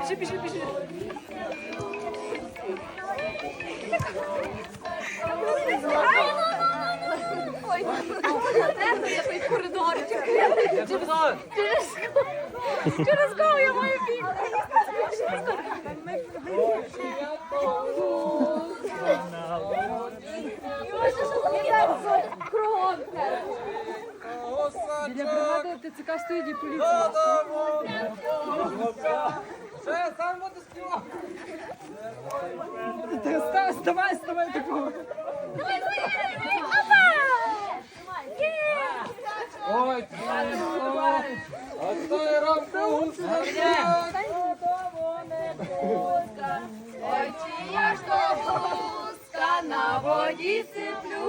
Пішли, пішли, пішли. Ой, я той коридор. Через через кого я маю Біля бригади ТЦК стоїть і поліція. Ще сам буду співати. Ставай, ставай такого. Ой, а той ранку Ой, чи я ж то гуска на воді сиплю,